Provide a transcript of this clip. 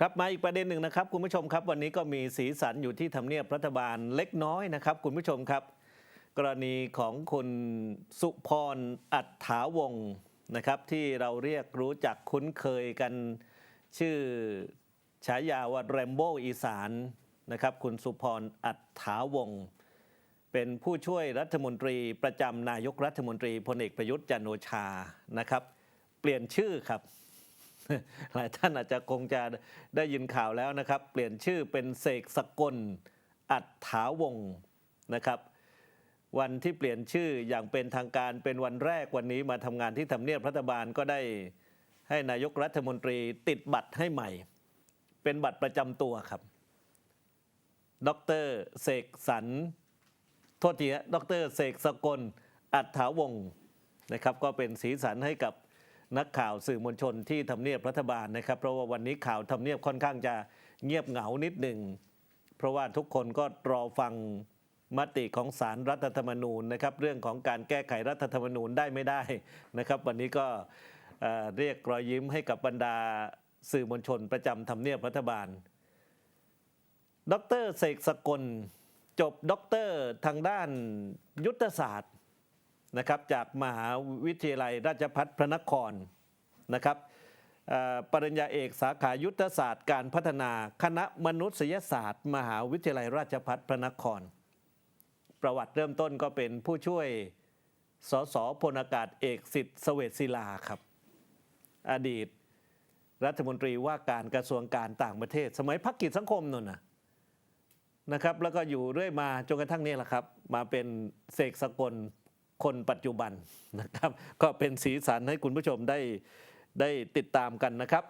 ครับมาอีกประเด็นหนึ่งนะครับคุณผู้ชมครับ วันนี้ก็มีสีสันอยู่ที่ทำเนียบรัฐบาลเล็กน้อยนะครับ คุณผู้ชมครับ กรณีของคุณสุพรอัฏฐาวงศ์นะครับ ที่เราเรียกรู้จักคุ้นเคยกันชื่อฉายาว่าแรมโบ้อีสานนะครับ คุณสุพรอัฏฐาวงศ์เป็นผู้ช่วยรัฐมนตรีประจำนายกรัฐมนตรีพลเอกประยุทธ์จันโอชานะครับ เปลี่ยนชื่อครับ หลายท่านอาจจะคงจะได้ยินข่าวแล้วนะครับ เปลี่ยนชื่อเป็นเสกสกล อัฏฐาวงนะครับ วันที่เปลี่ยนชื่ออย่างเป็นทางการเป็นวันแรกวันนี้มาทำงานที่ทำเนียบรัฐบาลก็ได้ให้นายกรัฐมนตรีติดบัตรให้ใหม่ เป็นบัตรประจำตัวครับ ดรเสกสรรโทษทีฮะดรเสกสกล อัฏฐาวงนะครับ ก็เป็นสีสันให้กับ นักข่าวสื่อมวลชนที่ทำเนียบรัฐบาลนะครับ เพราะว่าวันนี้ข่าวทำเนียบค่อนข้างจะเงียบเหงานิดหนึ่ง เพราะว่าทุกคนก็รอฟังมติของสารรัฐธรรมนูญนะครับ เรื่องของการแก้ไขรัฐธรรมนูญได้ไม่ได้นะครับ วันนี้ก็เรียกรอยยิ้มให้กับบรรดาสื่อมวลชนประจำทำเนียบรัฐบาล ดรเสกสกลจบด็อกเตอร์ทางด้านยุทธศาสตร์ นะครับจากมหาวิทยาลัยราชภัฏพระนครนะครับปริญญาเอกสาขายุทธศาสตร์การพัฒนาคณะมนุษยศาสตร์ มหาวิทยาลัยราชภัฏพระนคร ประวัติเริ่มต้นก็เป็นผู้ช่วยสสพลอากาศเอกสิทธิ์เสวตศิลาครับ อดีตรัฐมนตรีว่าการกระทรวงการต่างประเทศ สมัยพักกิจสังคมนนนะนะครับ แล้วก็อยู่เรื่อยมาจนกระทั่งนี้แหละครับ มาเป็นเสกสกล คนปัจจุบันนะครับ ก็เป็นสีสันให้คุณผู้ชมได้ได้ติดตามกันนะครับ